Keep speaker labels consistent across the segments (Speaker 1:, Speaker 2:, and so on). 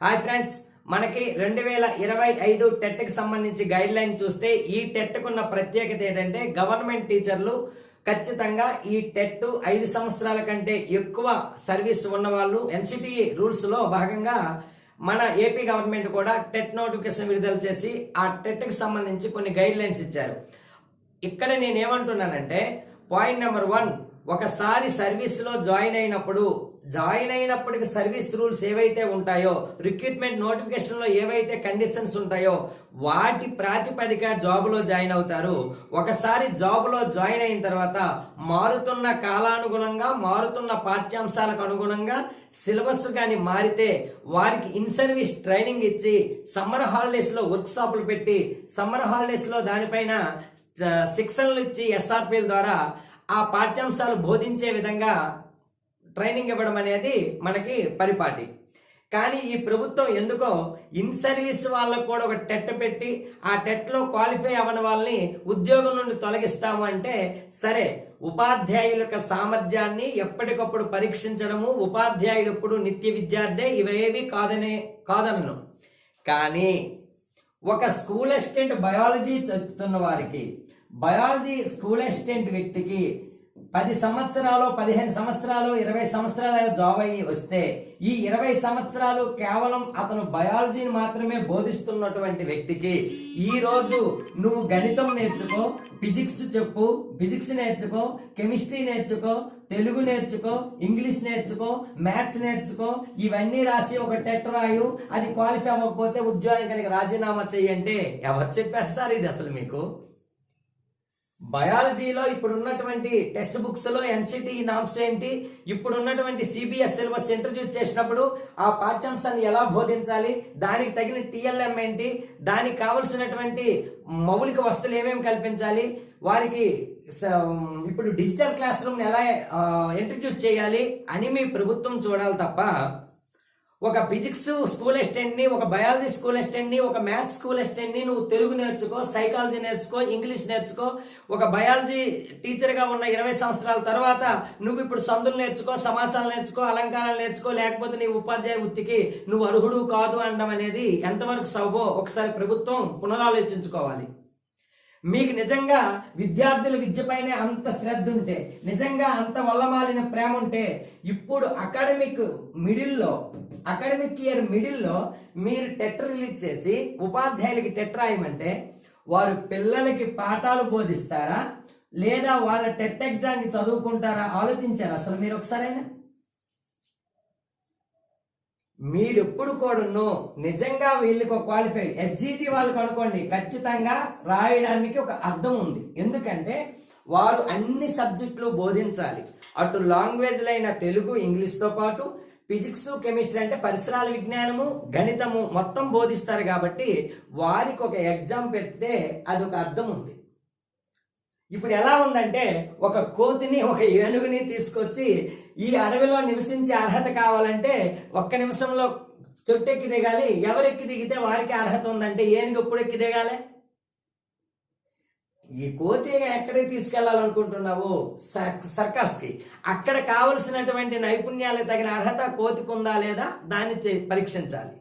Speaker 1: Hi friends మనకి రెండు వేల ఇరవై ఐదు టెట్కి సంబంధించి గైడ్ లైన్ చూస్తే ఈ టెట్కున్న ప్రత్యేకత ఏంటంటే గవర్నమెంట్ టీచర్లు ఖచ్చితంగా ఈ టెట్ ఐదు సంవత్సరాల కంటే ఎక్కువ సర్వీస్ ఉన్నవాళ్ళు ఎన్సిటిఈ రూల్స్లో రూల్స్లో భాగంగా మన ఏపీ గవర్నమెంట్ కూడా టెట్ నోటిఫికేషన్ విడుదల చేసి ఆ టెట్కి సంబంధించి కొన్ని గైడ్ లైన్స్ ఇచ్చారు. ఇక్కడ నేనేమంటున్నానంటే పాయింట్ నెంబర్ వన్ ఒకసారి సర్వీస్లో జాయిన్ అయినప్పుడు జాయిన్ అయినప్పటికి సర్వీస్ రూల్స్ ఏవైతే ఉంటాయో రిక్రూట్మెంట్ నోటిఫికేషన్లో ఏవైతే కండిషన్స్ ఉంటాయో వాటి ప్రాతిపదిక జాబ్లో జాయిన్ అవుతారు. ఒకసారి జాబ్లో జాయిన్ అయిన తర్వాత మారుతున్న కాలానుగుణంగా మారుతున్న పాఠ్యాంశాలకు అనుగుణంగా సిలబస్ కానీ మారితే వారికి ఇన్ సర్వీస్ ట్రైనింగ్ ఇచ్చి సమ్మర్ హాలిడేస్లో వర్క్షాపులు పెట్టి సమ్మర్ హాలిడేస్లో దానిపైన శిక్షణలు ఇచ్చి ఎస్ఆర్పిల ద్వారా ఆ పాఠ్యాంశాలు బోధించే విధంగా ట్రైనింగ్ ఇవ్వడం అనేది మనకి పరిపాటి. కానీ ఈ ప్రభుత్వం ఎందుకో ఇన్ సర్వీస్ వాళ్ళకు కూడా ఒక టెట్ పెట్టి ఆ టెట్లో క్వాలిఫై అవ్వని వాళ్ళని ఉద్యోగం నుండి తొలగిస్తాము అంటే సరే ఉపాధ్యాయుల యొక్క సామర్థ్యాన్ని ఎప్పటికప్పుడు పరీక్షించడము ఉపాధ్యాయుడు ఎప్పుడు నిత్య విద్యార్థే ఇవేవి కాదనే కాదనను. కానీ ఒక స్కూల్ అసిస్టెంట్ బయాలజీ చెప్తున్న వారికి బయాలజీ స్కూల్ అసిస్టెంట్ వ్యక్తికి పది సంవత్సరాలు పదిహేను సంవత్సరాలు ఇరవై సంవత్సరాలు జాబ్ అయ్యి వస్తే ఈ ఇరవై సంవత్సరాలు కేవలం అతను బయాలజీని మాత్రమే బోధిస్తున్నటువంటి వ్యక్తికి ఈ రోజు నువ్వు గణితం నేర్చుకో ఫిజిక్స్ చెప్పు ఫిజిక్స్ నేర్చుకో కెమిస్ట్రీ నేర్చుకో తెలుగు నేర్చుకో ఇంగ్లీష్ నేర్చుకో మ్యాథ్స్ నేర్చుకో ఇవన్నీ రాసి ఒక టెట్ రాయు అది క్వాలిఫై అవ్వకపోతే ఉద్యోగం కనుక రాజీనామా చెయ్యంటే ఎవరు చెప్పారు సార్ ఇది అసలు మీకు? బయాలజీలో ఇప్పుడు ఉన్నటువంటి టెక్స్ట్ బుక్స్లో ఎన్సిటి నామ్స్ ఏంటి? ఇప్పుడు ఉన్నటువంటి సిబిఎస్ సిలబస్ ఇంట్రడ్యూస్ చేసినప్పుడు ఆ పాఠ్యాంశాన్ని ఎలా బోధించాలి? దానికి తగిన టిఎల్ఎం ఏంటి? దానికి కావలసినటువంటి మౌలిక వస్తువులు ఏమేమి కల్పించాలి? వారికి స- ఇప్పుడు డిజిటల్ క్లాస్ రూమ్ ఎలా ఇంట్రడ్యూస్ చేయాలి అని మీ ప్రభుత్వం చూడాలి తప్ప ఒక ఫిజిక్స్ స్కూల్ అసిస్టెంట్ని ఒక బయాలజీ స్కూల్ అసిస్టెంట్ని ఒక మ్యాథ్స్ స్కూల్ అసిస్టెంట్ని నువ్వు తెలుగు నేర్చుకో సైకాలజీ నేర్చుకో ఇంగ్లీష్ నేర్చుకో ఒక బయాలజీ టీచర్గా ఉన్న ఇరవై సంవత్సరాల తర్వాత నువ్వు ఇప్పుడు సందులు నేర్చుకో సమాసాలు నేర్చుకో అలంకారాలు నేర్చుకో లేకపోతే నీ ఉపాధ్యాయ వృత్తికి నువ్వు అర్హుడు కాదు అనడం అనేది ఎంతవరకు సబో ఒకసారి ప్రభుత్వం పునరాలోచించుకోవాలి. మీకు నిజంగా విద్యార్థుల విద్యపైనే అంత శ్రద్ధ ఉంటే నిజంగా అంత వల్లమాలిన ప్రేమ ఉంటే ఇప్పుడు అకాడమిక్ మిడిల్లో అకాడమిక్ ఇయర్ మిడిల్లో మీరు టెట్ రిలీజ్ చేసి ఉపాధ్యాయులకి టెట్ రాయమంటే వారు పిల్లలకి పాఠాలు బోధిస్తారా? లేదా వాళ్ళ టెట్ ఎగ్జామ్కి చదువుకుంటారా? ఆలోచించారా అసలు మీరు ఒకసారైనా? మీరెప్పుడు కూడా కూడాను నిజంగా వీళ్ళకి ఒక క్వాలిఫైడ్ ఎస్జిటి వాళ్ళకి అనుకోండి ఖచ్చితంగా రాయడానికి ఒక అర్థం ఉంది. ఎందుకంటే వారు అన్ని సబ్జెక్టులు బోధించాలి. అటు లాంగ్వేజ్లైన తెలుగు ఇంగ్లీష్తో పాటు ఫిజిక్స్ కెమిస్ట్రీ అంటే పరిసరాల విజ్ఞానము గణితము మొత్తం బోధిస్తారు కాబట్టి వారికి ఒక ఎగ్జామ్ పెడితే అది ఒక అర్థం ఉంది. ఇప్పుడు ఎలా ఉందంటే ఒక కోతిని ఒక ఏనుగుని తీసుకొచ్చి ఈ అడవిలో నివసించే అర్హత కావాలంటే ఒక్క నిమిషంలో చెట్టెక్కి దిగాలి. ఎవరెక్కి దిగితే వారికి అర్హత ఉందంటే ఏనుగు ఎప్పుడు ఎక్కి దిగాలి? ఈ కోతి ఎక్కడికి తీసుకెళ్ళాలనుకుంటున్నావు? సర్కస్కి. అక్కడ కావలసినటువంటి నైపుణ్యాలు తగిన అర్హత కోతికి ఉందా లేదా? దాన్ని పరీక్షించాలి.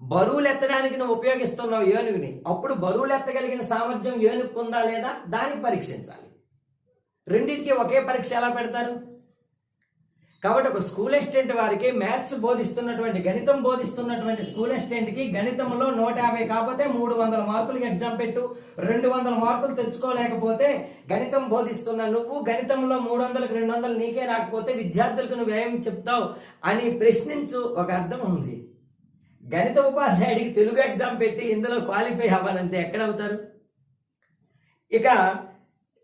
Speaker 1: బరువులు ఎత్తడానికి నువ్వు ఉపయోగిస్తున్నావు ఏనుగుని. అప్పుడు బరువులు ఎత్తగలిగిన సామర్థ్యం ఏనుగుకు ఉందా లేదా? దానికి పరీక్షించాలి. రెండింటికి ఒకే పరీక్ష ఎలా పెడతారు? కాబట్టి ఒక స్కూల్ అసిస్టెంట్ వారికి మ్యాథ్స్ బోధిస్తున్నటువంటి గణితం బోధిస్తున్నటువంటి స్కూల్ అసిస్టెంట్కి గణితంలో నూట యాభై కాకపోతే మూడు వందల మార్కులకి ఎగ్జామ్ పెట్టు. రెండు వందల మార్కులు తెచ్చుకోలేకపోతే గణితం బోధిస్తున్న నువ్వు గణితంలో మూడు వందలకు రెండు వందలు నీకే రాకపోతే విద్యార్థులకు నువ్వేం చెప్తావు అని ప్రశ్నించు ఒక అర్థం ఉంది. గణిత ఉపాధ్యాయుడికి తెలుగు ఎగ్జామ్ పెట్టి ఇందులో క్వాలిఫై అవ్వాలంటే ఎక్కడ అవుతారు ఇక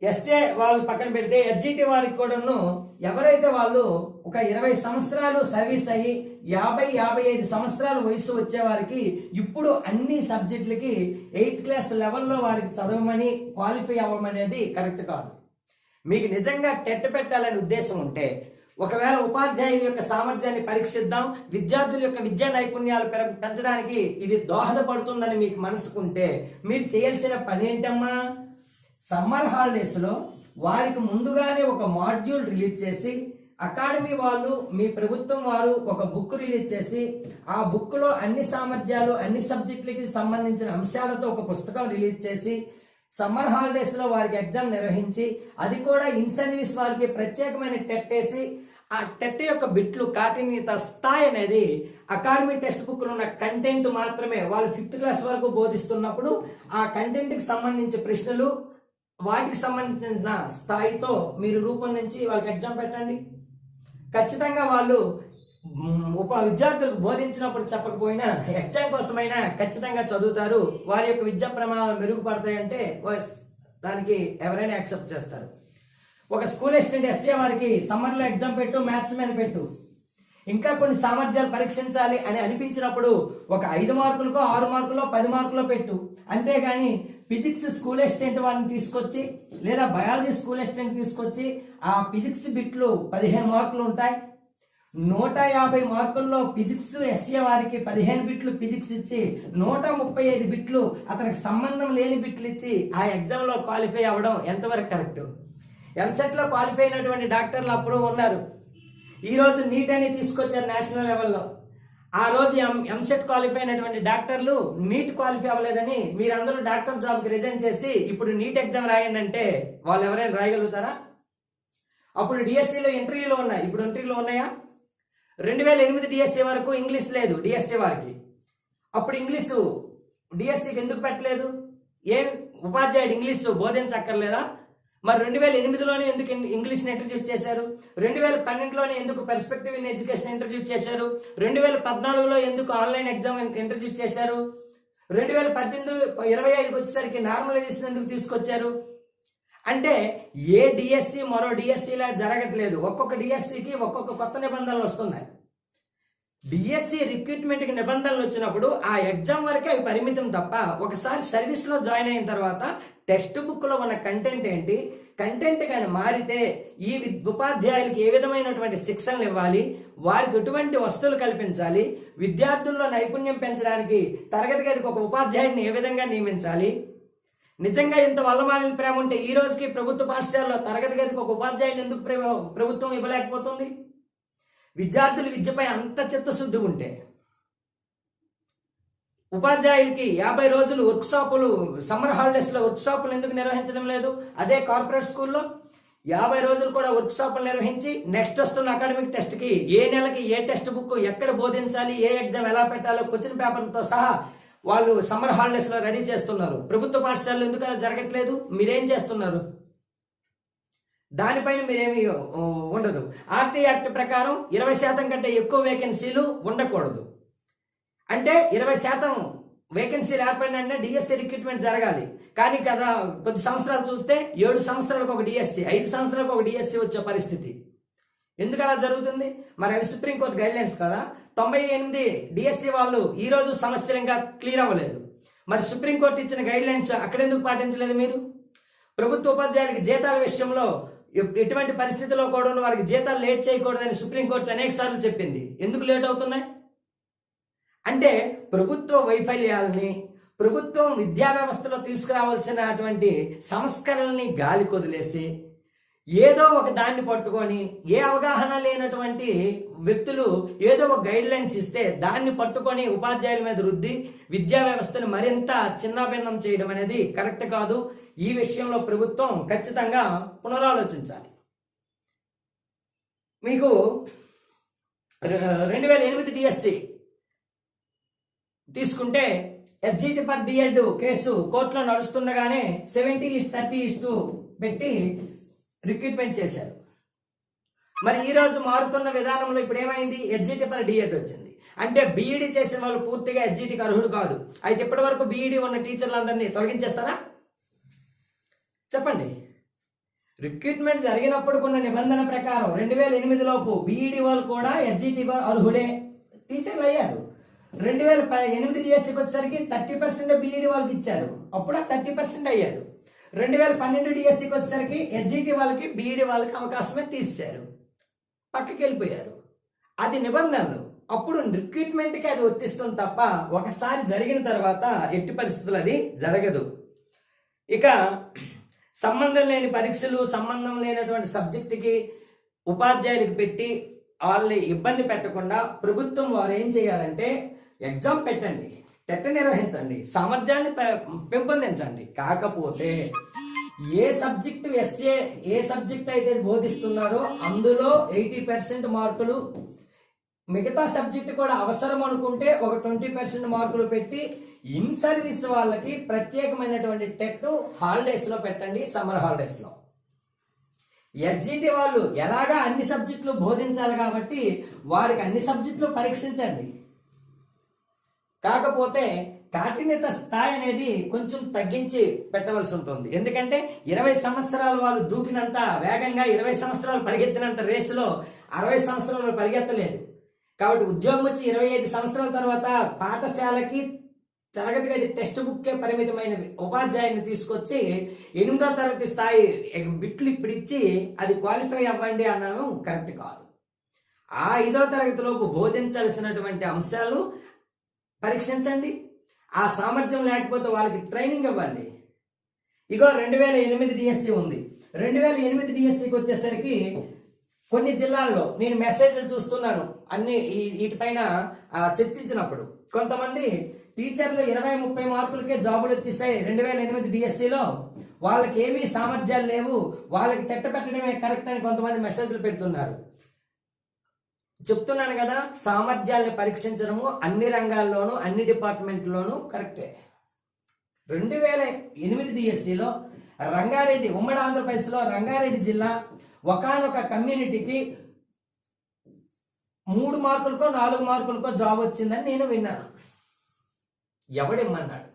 Speaker 1: ఎస్ఏ వాళ్ళు పక్కన పెడితే ఎస్జిటి వారికి కూడాను ఎవరైతే వాళ్ళు ఒక ఇరవై సంవత్సరాలు సర్వీస్ అయ్యి యాభై యాభై ఐదు సంవత్సరాల వయసు వచ్చే వారికి ఇప్పుడు అన్ని సబ్జెక్టులకి ఎయిత్ క్లాస్ లెవెల్లో వారికి చదవమని క్వాలిఫై అవ్వమనేది కరెక్ట్ కాదు. మీకు నిజంగా టెట్ పెట్టాలనే ఉద్దేశం ఉంటే ఒకవేళ ఉపాధ్యాయుని యొక్క సామర్థ్యాన్ని పరీక్షిద్దాం విద్యార్థుల యొక్క విద్యా నైపుణ్యాలు పెంచడానికి ఇది దోహదపడుతుందని మీకు మనసుకుంటే మీరు చేయాల్సిన పని ఏంటమ్మా? సమ్మర్ హాలిడేస్లో వారికి ముందుగానే ఒక మాడ్యూల్ రిలీజ్ చేసి అకాడమీ వాళ్ళు మీ ప్రభుత్వం వారు ఒక బుక్ రిలీజ్ చేసి ఆ బుక్లో అన్ని సామర్థ్యాలు అన్ని సబ్జెక్టులకి సంబంధించిన అంశాలతో ఒక పుస్తకం రిలీజ్ చేసి సమ్మర్ హాలిడేస్లో వారికి ఎగ్జామ్ నిర్వహించి అది కూడా ఇన్ సర్వీస్ వారికి ప్రత్యేకమైన టెట్ వేసి ఆ టెట్ యొక్క బిట్లు కాఠిన్యత స్థాయి అనేది అకాడమీ టెక్స్ట్ బుక్ ఉన్న కంటెంట్ మాత్రమే. వాళ్ళు ఫిఫ్త్ క్లాస్ వరకు బోధిస్తున్నప్పుడు ఆ కంటెంట్కి సంబంధించిన సంబంధించి ప్రశ్నలు వాటికి సంబంధించిన స్థాయితో మీరు రూపొందించి వాళ్ళకి ఎగ్జామ్ పెట్టండి. ఖచ్చితంగా వాళ్ళు ఉప విద్యార్థులకు బోధించినప్పుడు చెప్పకపోయినా ఎగ్జామ్ కోసమైనా ఖచ్చితంగా చదువుతారు. వారి యొక్క విద్యా ప్రమాణాలు మెరుగుపడతాయంటే దానికి ఎవరైనా యాక్సెప్ట్ చేస్తారు. ఒక స్కూల్ అసిస్టెంట్ ఎస్ఏ వారికి సమ్మర్లో ఎగ్జామ్ పెట్టు మ్యాథ్స్ మీద పెట్టు. ఇంకా కొన్ని సామర్థ్యాలు పరీక్షించాలి అని అనిపించినప్పుడు ఒక ఐదు మార్కులకో ఆరు మార్కులో పది మార్కులో పెట్టు. అంతేగాని ఫిజిక్స్ స్కూల్ అసిస్టెంట్ వారిని తీసుకొచ్చి లేదా బయాలజీ స్కూల్ అసిస్టెంట్ తీసుకొచ్చి ఆ ఫిజిక్స్ బిట్లు పదిహేను మార్కులు ఉంటాయి. నూట యాభై మార్కుల్లో ఫిజిక్స్ ఎస్ఏ వారికి పదిహేను బిట్లు ఫిజిక్స్ ఇచ్చి నూట ముప్పై ఐదు బిట్లు అతనికి సంబంధం లేని బిట్లు ఇచ్చి ఆ ఎగ్జామ్లో క్వాలిఫై అవ్వడం ఎంతవరకు కరెక్ట్? ఎంసెట్లో క్వాలిఫై అయినటువంటి డాక్టర్లు అప్పుడు ఉన్నారు. ఈరోజు నీట్ అని తీసుకొచ్చారు నేషనల్ లెవెల్లో. ఆ రోజు ఎం ఎంసెట్ క్వాలిఫై అయినటువంటి డాక్టర్లు నీట్ క్వాలిఫై అవ్వలేదని మీరందరూ డాక్టర్ జాబ్కి రిజైన్ చేసి ఇప్పుడు నీట్ ఎగ్జామ్ రాయండి అంటే వాళ్ళు ఎవరైనా రాయగలుగుతారా? అప్పుడు డిఎస్సిలో ఇంటర్వ్యూలు ఉన్నాయి. ఇప్పుడు ఇంటర్వ్యూలో ఉన్నాయా? రెండు వేల ఎనిమిది డిఎస్సి వరకు ఇంగ్లీష్ లేదు డిఎస్సి వారికి. అప్పుడు ఇంగ్లీషు డిఎస్సికి ఎందుకు పెట్టలేదు? ఏం ఉపాధ్యాయుడు ఇంగ్లీషు బోధించక్కర్లేదా? మరి రెండు వేల ఎనిమిదిలోనే ఎందుకు ఇంగ్లీష్ని ఇంట్రడ్యూస్ చేశారు? రెండు వేల పన్నెండులోనే ఎందుకు పర్స్పెక్టివ్ ఇన్ ఎడ్యుకేషన్ ఇంట్రడ్యూస్ చేశారు? రెండు వేల పద్నాలుగులో ఎందుకు ఆన్లైన్ ఎగ్జామ్ ఇంట్రడ్యూస్ చేశారు? రెండు వేల పద్దెనిమిది ఇరవై ఐదుకి వచ్చేసరికి నార్మలైజేషన్ ఎందుకు తీసుకొచ్చారు? అంటే ఏ డిఎస్సి మరో డిఎస్సిలా జరగట్లేదు. ఒక్కొక్క డిఎస్సికి ఒక్కొక్క కొత్త నిబంధనలు వస్తున్నాయి. డిఎస్సి రిక్రూట్మెంట్కి నిబంధనలు వచ్చినప్పుడు ఆ ఎగ్జామ్ వరకే అవి పరిమితం తప్ప ఒకసారి సర్వీస్లో జాయిన్ అయిన తర్వాత టెక్స్ట్ బుక్లో ఉన్న కంటెంట్ ఏంటి? కంటెంట్ కానీ మారితే ఈ ఉపాధ్యాయులకి ఏ విధమైనటువంటి శిక్షణలు ఇవ్వాలి? వారికి ఎటువంటి వస్తువులు కల్పించాలి? విద్యార్థుల్లో నైపుణ్యం పెంచడానికి తరగతి గదికి ఒక ఉపాధ్యాయుడిని ఏ విధంగా నియమించాలి? నిజంగా ఇంత వల్లమాలిన ప్రేమ ఉంటే ఈ రోజుకి ప్రభుత్వ పాఠశాలలో తరగతి గదికి ఒక ఉపాధ్యాయుని ఎందుకు ప్రేమ- ప్రభుత్వం ఇవ్వలేకపోతుంది? విద్యార్థులు విద్యపై అంత చిత్తశుద్ధి ఉంటే ఉపాధ్యాయులకి యాభై రోజులు వర్క్షాపులు సమ్మర్ హాలిడేస్లో వర్క్షాపులు ఎందుకు నిర్వహించడం లేదు? అదే కార్పొరేట్ స్కూల్లో యాభై రోజులు కూడా వర్క్ షాపులు నిర్వహించి నెక్స్ట్ వస్తున్న అకాడమిక్ టెస్ట్కి ఏ నెలకి ఏ టెక్స్ట్ బుక్ ఎక్కడ బోధించాలి ఏ ఎగ్జామ్ ఎలా పెట్టాలో క్వశ్చన్ పేపర్లతో సహా వాళ్ళు సమ్మర్ హాలిడేస్లో రెడీ చేస్తున్నారు. ప్రభుత్వ పాఠశాలలు ఎందుకు అలా జరగట్లేదు? మీరేం చేస్తున్నారు? దానిపైన మీరేమి ఉండదు. ఆర్టీ యాక్ట్ ప్రకారం ఇరవై శాతం కంటే ఎక్కువ వేకెన్సీలు ఉండకూడదు. అంటే ఇరవై శాతం వేకెన్సీలు ఏర్పడినంటే డిఎస్సి రిక్రూట్మెంట్ జరగాలి. కానీ కదా కొద్ది సంవత్సరాలు చూస్తే ఏడు సంవత్సరాలకు ఒక డిఎస్సి ఐదు సంవత్సరాలకు ఒక డిఎస్సి వచ్చే పరిస్థితి. ఎందుకు అలా జరుగుతుంది? మరి అవి సుప్రీంకోర్టు గైడ్ లైన్స్ కదా. తొంభై ఎనిమిది డిఎస్సి వాళ్ళు ఈ రోజు సమస్యలు ఇంకా క్లియర్ అవ్వలేదు. మరి సుప్రీంకోర్టు ఇచ్చిన గైడ్ లైన్స్ అక్కడెందుకు పాటించలేదు మీరు? ప్రభుత్వ ఉపాధ్యాయులకి జీతాల విషయంలో ఎటువంటి పరిస్థితిలో కూడా వారికి జీతాలు లేట్ చేయకూడదని సుప్రీంకోర్టు అనేక సార్లు చెప్పింది. ఎందుకు లేట్ అవుతున్నాయి? అంటే ప్రభుత్వ వైఫల్యాలని ప్రభుత్వం విద్యా వ్యవస్థలో తీసుకురావాల్సినటువంటి సంస్కరణల్ని గాలి కొదిలేసి ఏదో ఒక దాన్ని పట్టుకొని ఏ అవగాహన లేనటువంటి వ్యక్తులు ఏదో ఒక గైడ్ లైన్స్ ఇస్తే దాన్ని పట్టుకొని ఉపాధ్యాయుల మీద రుద్ది విద్యా వ్యవస్థను మరింత చిన్నాభిన్నం చేయడం అనేది కరెక్ట్ కాదు. ఈ విషయంలో ప్రభుత్వం ఖచ్చితంగా పునరాలోచించాలి. మీకు రెండు వేల ఎనిమిది డిఎస్సి తీసుకుంటే ఎస్జిటి ఫర్ డిఎడ్ కేసు కోర్టులో నడుస్తుండగానే seventy is thirty is two పెట్టి రిక్రూట్మెంట్ చేశారు. మరి ఈ రోజు మారుతున్న విధానంలో ఇప్పుడు ఏమైంది? ఎస్జిటి పని డిఎడ్ వచ్చింది. అంటే బీఈడి చేసిన వాళ్ళు పూర్తిగా ఎస్జిటికి అర్హుడు కాదు. అయితే ఇప్పటి వరకు బీఈడి ఉన్న టీచర్లందరినీ తొలగించేస్తారా? చెప్పండి. రిక్రూట్మెంట్ జరిగినప్పుడు కొన్ని నిబంధన ప్రకారం రెండు వేల ఎనిమిది లోపు బీఈడి వాళ్ళు కూడా ఎస్జిటి అర్హుడే టీచర్లు అయ్యారు. రెండు వేల ఎనిమిది డిఎస్సికి వచ్చేసరికి థర్టీ పర్సెంట్ బీఈడి వాళ్ళకి ఇచ్చారు. అప్పుడు థర్టీ పర్సెంట్ అయ్యారు. రెండు వేల పన్నెండు డిఎస్సికి వచ్చేసరికి ఎస్జిటి వాళ్ళకి బీఈడి వాళ్ళకి అవకాశమే తీశారు పక్కకి వెళ్ళిపోయారు అది నిబంధనలు. అప్పుడు రిక్రూట్మెంట్కి అది వర్తిస్తుంది తప్ప ఒకసారి జరిగిన తర్వాత ఎట్టి పరిస్థితులు అది జరగదు. ఇక సంబంధం లేని పరీక్షలు సంబంధం లేనటువంటి సబ్జెక్టుకి ఉపాధ్యాయులకు పెట్టి వాళ్ళని ఇబ్బంది పెట్టకుండా ప్రభుత్వం వారు ఏం చేయాలంటే ఎగ్జామ్ పెట్టండి. టెట్ నిర్వహించండి? సామర్థ్యాన్ని పె- పెంపొందించండి. కాకపోతే ఏ సబ్జెక్టు ఎస్ఏ ఏ సబ్జెక్ట్ అయితే బోధిస్తున్నారో అందులో ఎయిటీ పర్సెంట్ మార్కులు మిగతా సబ్జెక్ట్ కూడా అవసరం అనుకుంటే ఒక ట్వంటీ పర్సెంట్ మార్కులు పెట్టి ఇన్ సర్వీస్ వాళ్ళకి ప్రత్యేకమైనటువంటి టెట్ హాలిడేస్లో పెట్టండి సమ్మర్ హాలిడేస్లో. ఎస్జిటి వాళ్ళు ఎలాగా అన్ని సబ్జెక్టులు బోధించాలి కాబట్టి వారికి అన్ని సబ్జెక్టులు పరీక్షించండి. కాకపోతే కాఠిన్యత స్థాయి అనేది కొంచెం తగ్గించి పెట్టవలసి ఉంటుంది. ఎందుకంటే ఇరవై సంవత్సరాలు వాళ్ళు దూకినంత వేగంగా ఇరవై సంవత్సరాలు పరిగెత్తినంత రేసులో అరవై సంవత్సరాలు పరిగెత్తలేదు. కాబట్టి ఉద్యోగం వచ్చి ఇరవై ఐదు సంవత్సరాల తర్వాత పాఠశాలకి తరగతి గది టెక్స్ట్ బుక్కే పరిమితమైన ఉపాధ్యాయుని తీసుకొచ్చి ఎనిమిదో తరగతి స్థాయి బిట్లు ఇప్పుడు ఇచ్చి అది క్వాలిఫై అవ్వండి అనడం కరెక్ట్ కాదు. ఆ ఐదో తరగతిలోపు బోధించాల్సినటువంటి అంశాలు పరీక్షించండి. ఆ సామర్థ్యం లేకపోతే వాళ్ళకి ట్రైనింగ్ ఇవ్వండి. ఇగో రెండు వేల ఎనిమిది డిఎస్సి ఉంది. రెండు వేల ఎనిమిది డిఎస్సికి వచ్చేసరికి కొన్ని జిల్లాల్లో నేను మెసేజ్లు చూస్తున్నాను. అన్ని వీటిపైన చర్చించినప్పుడు. కొంతమంది టీచర్లు ఇరవై ముప్పై మార్కులకే జాబులు వచ్చేసాయి రెండు వేల ఎనిమిది డిఎస్సిలో వాళ్ళకి ఏమీ సామర్థ్యాలు లేవు. వాళ్ళకి టెట్ట పెట్టడమే కరెక్ట్ అని కొంతమంది మెసేజ్లు పెడుతున్నారు. చెప్తున్నాను కదా సామర్థ్యాన్ని పరీక్షించడము అన్ని రంగాల్లోనూ అన్ని డిపార్ట్మెంట్లోనూ కరెక్టే. రెండు వేల ఎనిమిది డిఎస్సిలో రంగారెడ్డి ఉమ్మడి ఆంధ్రప్రదేశ్లో రంగారెడ్డి జిల్లా ఒకానొక కమ్యూనిటీకి మూడు మార్కులకో నాలుగు మార్కులకో జాబ్ వచ్చిందని నేను విన్నాను. ఎవడిమ్మన్నాడు?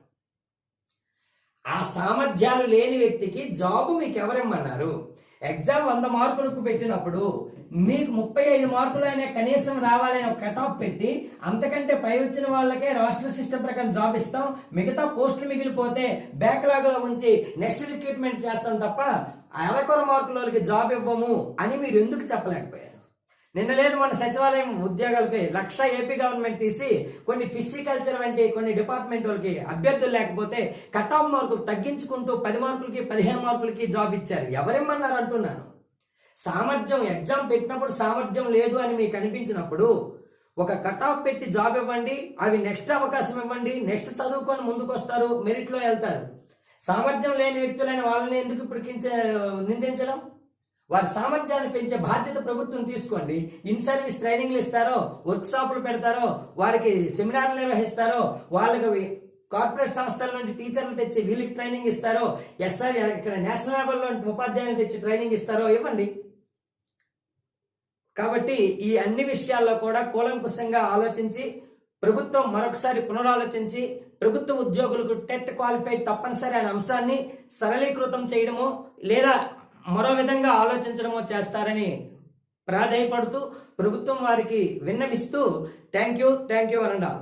Speaker 1: ఆ సామర్థ్యాలు లేని వ్యక్తికి జాబు మీకు ఎవరిమ్మన్నారు ఎగ్జామ్ వంద మార్కులకు పెట్టినప్పుడు మీకు ముప్పై ఐదు మార్కులు అయినా కనీసం రావాలని ఒక కట్ ఆఫ్ పెట్టి అంతకంటే పై వచ్చిన వాళ్ళకే రాష్ట్ర సిస్టమ్ ప్రకారం జాబ్ ఇస్తాం. మిగతా పోస్టులు మిగిలిపోతే బ్యాక్లాగ్లో ఉంచి నెక్స్ట్ రిక్రూట్మెంట్ చేస్తాం తప్ప అరకొర మార్కుల వాళ్ళకి జాబ్ ఇవ్వము అని మీరు ఎందుకు చెప్పలేకపోయారు? నిన్న లేదు మన సచివాలయం ఉద్యోగాలకి లక్ష ఏపీ గవర్నమెంట్ తీసి కొన్ని ఫిజికల్చర్ వంటి కొన్ని డిపార్ట్మెంట్ వాళ్ళకి అభ్యర్థులు లేకపోతే కట్ ఆఫ్ మార్కులు తగ్గించుకుంటూ పది మార్కులకి పదిహేను మార్కులకి జాబ్ ఇచ్చారు. ఎవరేమన్నారు అంటున్నాను? సామర్థ్యం ఎగ్జామ్ పెట్టినప్పుడు సామర్థ్యం లేదు అని మీకు అనిపించినప్పుడు ఒక కట్ ఆఫ్ పెట్టి జాబ్ ఇవ్వండి అవి నెక్స్ట్ అవకాశం ఇవ్వండి నెక్స్ట్ చదువుకొని ముందుకు వస్తారు మెరిట్లో వెళ్తారు. సామర్థ్యం లేని వ్యక్తులైన వాళ్ళని ఎందుకు ఇప్పుడు నిందించడం? వారి సామర్థ్యాన్ని పెంచే బాధ్యత ప్రభుత్వం తీసుకోండి. ఇన్ సర్వీస్ ట్రైనింగ్లు ఇస్తారో వర్క్ షాపులు పెడతారో వారికి సెమినార్లు నిర్వహిస్తారో వాళ్ళకి కార్పొరేట్ సంస్థల నుండి టీచర్లు తెచ్చి వీళ్ళకి ట్రైనింగ్ ఇస్తారో ఎస్ఆర్ ఇక్కడ నేషనల్ లెవెల్లో ఉపాధ్యాయులు తెచ్చి ట్రైనింగ్ ఇస్తారో ఇవ్వండి. కాబట్టి ఈ అన్ని విషయాల్లో కూడా కూలంకుశంగా ఆలోచించి ప్రభుత్వం మరొకసారి పునరాలోచించి ప్రభుత్వ ఉద్యోగులకు టెట్ క్వాలిఫై తప్పనిసరి అనే అంశాన్ని సరళీకృతం చేయడము లేదా మరో విధంగా ఆలోచించడమో చేస్తారని ప్రాధాయపడుతూ ప్రభుత్వం వారికి విన్నవిస్తూ థ్యాంక్ యూ థ్యాంక్ యూ అనండాలి.